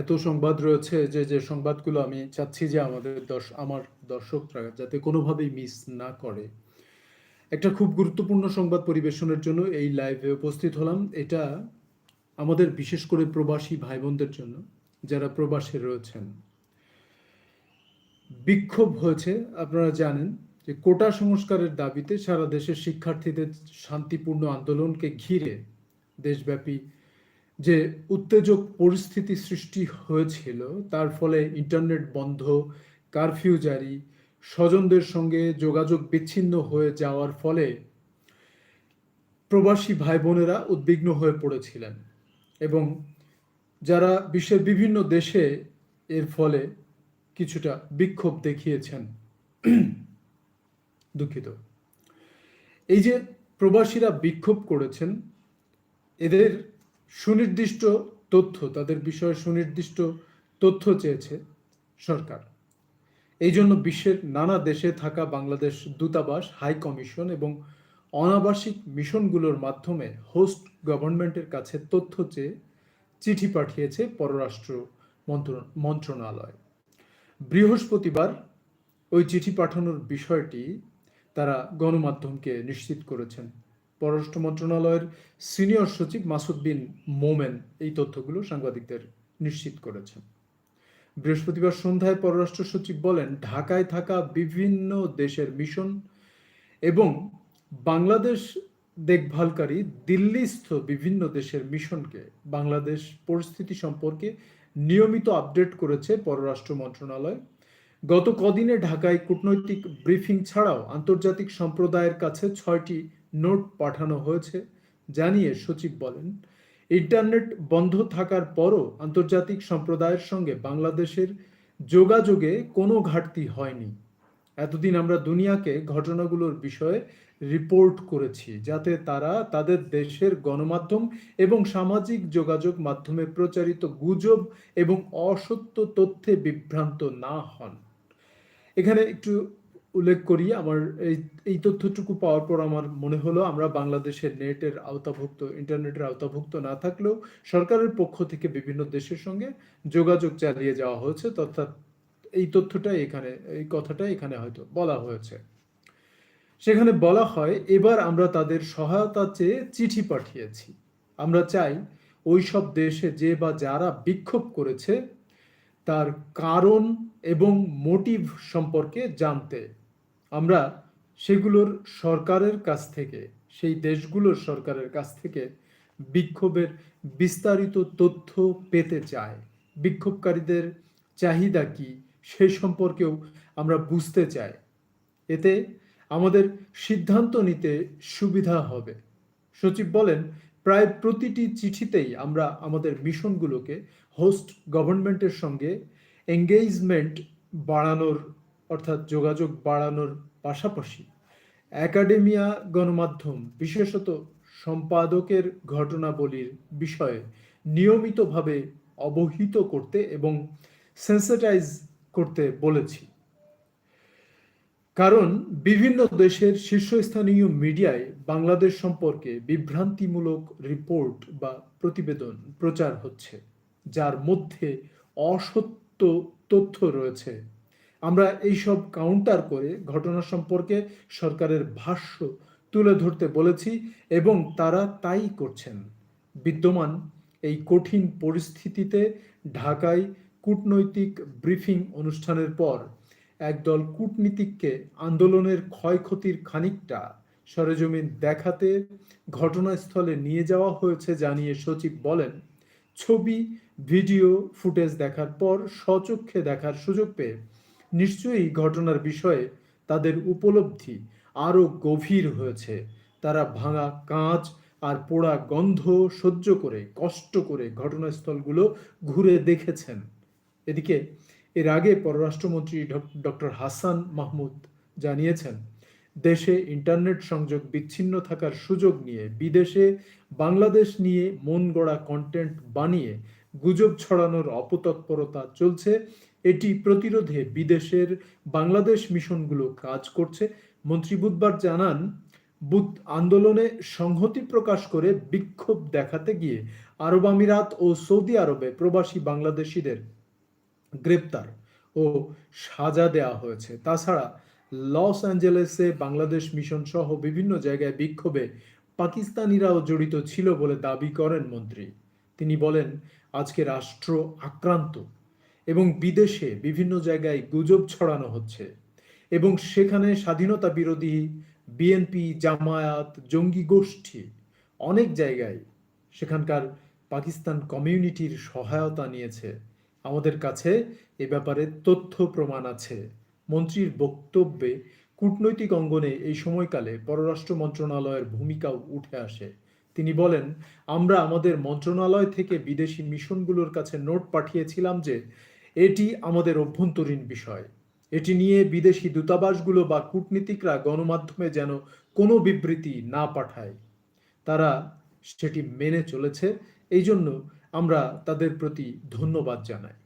এত সংবাদ রয়েছে যে যে সংবাদগুলো আমি চাচ্ছি যে আমাদের দর্শ, আমার দর্শকরা যাতে কোনোভাবেই মিস না করে। একটা খুব গুরুত্বপূর্ণ সংবাদ পরিবেশনের জন্য এই লাইভে উপস্থিত হলাম। এটা আমাদের বিশেষ করে প্রবাসী ভাই বোনদের জন্য, যারা প্রবাসে রয়েছেন। বিক্ষোভ হয়েছে, আপনারা জানেন, যে কোটা সংস্কারের দাবিতে সারা দেশের শিক্ষার্থীদের শান্তিপূর্ণ আন্দোলনকে ঘিরে দেশব্যাপী যে উত্তেজক পরিস্থিতি সৃষ্টি হয়েছিল, তার ফলে ইন্টারনেট বন্ধ, কারফিউ জারি, স্বজনদের সঙ্গে যোগাযোগ বিচ্ছিন্ন হয়ে যাওয়ার ফলে প্রবাসী ভাই বোনেরা উদ্বিগ্ন হয়ে পড়েছিলেন এবং যারা বিশ্বের বিভিন্ন দেশে এর ফলে কিছুটা বিক্ষোভ দেখিয়েছেন। দুঃখিত। এই যে প্রবাসীরা বিক্ষোভ করেছেন, এদের সুনির্দিষ্ট তথ্য, তাদের বিষয়ে সুনির্দিষ্ট তথ্য চেয়েছে সরকার। এই জন্য বিশ্বের নানা দেশে থাকা বাংলাদেশ দূতাবাস, হাই কমিশন এবং অনাবাসিক মিশনগুলোর মাধ্যমে হোস্ট গভর্নমেন্টের কাছে তথ্য চেয়ে চিঠি পাঠিয়েছে পররাষ্ট্র মন্ত্রণালয়। বৃহস্পতিবার ওই চিঠি পাঠানোর বিষয়টি তারা গণমাধ্যমকে নিশ্চিত করেছেন। পররাষ্ট্র মন্ত্রণালয়ের সিনিয়র সচিব মাসুদ বিন মোমেন এই তথ্যগুলো সাংবাদিকদের নিশ্চিত করেছেন। বৃহস্পতিবার সন্ধ্যায় পররাষ্ট্র সচিব বলেন, ঢাকায় থাকা বিভিন্ন দেশের মিশন এবং বাংলাদেশ দেখভালকারী দিল্লিস্থ বিভিন্ন দেশের মিশনকে বাংলাদেশ পরিস্থিতি সম্পর্কে নিয়মিত আপডেট করেছে পররাষ্ট্র মন্ত্রণালয়। গত কদিনে ঢাকায় কূটনৈতিক ব্রিফিং ছাড়াও আন্তর্জাতিক সম্প্রদায়ের কাছে ছয়টি নোট পাঠানো হয়েছে, জানিয়ে সচিব বলেন, ইন্টারনেট বন্ধ থাকার পরও আন্তর্জাতিক সম্প্রদায়ের সঙ্গে বাংলাদেশের যোগাযোগে কোনো ঘাটতি হয়নি। এতদিন আমরা দুনিয়াকে ঘটনাগুলোর বিষয়ে রিপোর্ট করেছি, যাতে তারা তাদের দেশের গণমাধ্যম এবং সামাজিক যোগাযোগ মাধ্যমে প্রচারিত গুজব এবং অসত্য তথ্যে বিভ্রান্ত না হন। এখানে একটু উল্লেখ করি, আমার এই এই তথ্যটুকু পাওয়ার পর আমার মনে হলো, আমরা বাংলাদেশের নেটের আওতাভুক্ত, ইন্টারনেটের আওতাভুক্ত না থাকলেও সরকারের পক্ষ থেকে বিভিন্ন দেশের সঙ্গে যোগাযোগ চালিয়ে যাওয়া হয়েছে, তথা এই তথ্যটাই এখানে, এই কথাটা এখানে হয়তো বলা হয়েছে। সেখানে বলা হয়, এবার আমরা তাদের সহায়তা চেয়ে চিঠি পাঠিয়েছি। আমরা চাই, ওই সব দেশে যে বা যারা বিক্ষোভ করেছে, তার কারণ এবং মোটিভ সম্পর্কে জানতে। আমরা সেগুলোর সরকারের কাছ থেকে, সেই দেশগুলোর সরকারের কাছ থেকে বিক্ষোভের বিস্তারিত তথ্য পেতে চাই। বিক্ষোভকারীদের চাহিদা কি সেই সম্পর্কেও আমরা বুঝতে চাই। এতে আমাদের সিদ্ধান্ত নিতে সুবিধা হবে। সচিব বলেন, প্রায় প্রতিটি চিঠিতেই আমরা আমাদের মিশনগুলোকে হোস্ট গভর্নমেন্টের সঙ্গে এঙ্গেজমেন্ট বাড়ানোর অর্থাৎ যোগাযোগ বাড়ানোর পাশাপাশি একাডেমিয়া গণমাধ্যম, বিশেষত সম্পাদকের ঘটনাবলীর বিষয়ে নিয়মিতভাবে অবহিত করতে এবং সেন্সিটাইজ করতে বলেছি। কারণ বিভিন্ন দেশের শীর্ষস্থানীয় মিডিয়ায় বাংলাদেশ সম্পর্কে বিভ্রান্তিমূলক রিপোর্ট বা প্রতিবেদন প্রচার হচ্ছে, যার মধ্যে অসত্য তথ্য রয়েছে। আমরা এইসব কাউন্টার করে ঘটনা সম্পর্কে সরকারের ভাষ্য তুলে ধরতে বলেছি এবং তারা তাই করছেন। বিদ্যমান এই কঠিন পরিস্থিতিতে ঢাকায় কূটনৈতিক ব্রিফিং অনুষ্ঠানের পর একদল কূটনীতিককে আন্দোলনের ক্ষয়ক্ষতির খানিকটা সরেজমিন দেখাতে ঘটনাস্থলে নিয়ে যাওয়া হয়েছে জানিয়ে সচিব বলেন, ছবি, ভিডিও, ফুটেজ দেখার পর স্বচক্ষে দেখার সুযোগ পেয়ে নিশ্চয়ই ঘটনার বিষয়ে তাদের উপলব্ধি আরও গভীর হয়েছে। তারা ভাঙা কাঁচ আর পোড়া গন্ধ সহ্য করে, কষ্ট করে ঘটনাস্থলগুলো ঘুরে দেখেছেন। এদিকে, এর আগে পররাষ্ট্রমন্ত্রী ডক্টর হাসান মাহমুদ জানিয়েছেন, দেশে ইন্টারনেট সংযোগ বিচ্ছিন্ন থাকার সুযোগ নিয়ে বিদেশে বাংলাদেশ নিয়ে মন গড়া কন্টেন্ট বানিয়ে গুজব ছড়ানোর অপতৎপরতা চলছে। এটি প্রতিরোধে বিদেশের বাংলাদেশ মিশনগুলো কাজ করছে। মন্ত্রী বুধবার জানান, বুথ আন্দোলনে সংহতি প্রকাশ করে বিক্ষোভ দেখাতে গিয়ে আরব আমিরাত ও সৌদি আরবে প্রবাসী বাংলাদেশিদের গ্রেপ্তার ও সাজা দেওয়া হয়েছে। তাছাড়া, লস অ্যাঞ্জেলেসে বাংলাদেশ মিশন সহ বিভিন্ন জায়গায় বিক্ষোভে পাকিস্তানিরাও জড়িত ছিল বলে দাবি করেন মন্ত্রী। তিনি বলেন, আজকে রাষ্ট্র আক্রান্ত। এবং বিদেশে বিভিন্ন জায়গায় গুজব ছড়ানো হচ্ছে। এবং সেখানে স্বাধীনতা বিরোধী বিএনপি জামায়াত, জঙ্গি গোষ্ঠী অনেক জায়গায় সেখানকার পাকিস্তান কমিউনিটির সহায়তা নিয়েছে। আমাদের কাছে এ ব্যাপারে তথ্য প্রমাণ আছে। মন্ত্রীর বক্তব্যে কূটনৈতিক অঙ্গনে এই সময়কালে পররাষ্ট্র মন্ত্রণালয়ের ভূমিকাও উঠে আসে। তিনি বলেন, আমরা আমাদের মন্ত্রণালয় থেকে বিদেশি মিশনগুলোর কাছে নোট পাঠিয়েছিলাম যে এটি আমাদের অভ্যন্তরীণ বিষয়। এটি নিয়ে বিদেশি দূতাবাসগুলো বা কূটনীতিকরা গণমাধ্যমে যেন কোনো বিবৃতি না পাঠায়। তারা সেটি মেনে চলেছে এই জন্য আমরা তাদের প্রতি ধন্যবাদ জানাই।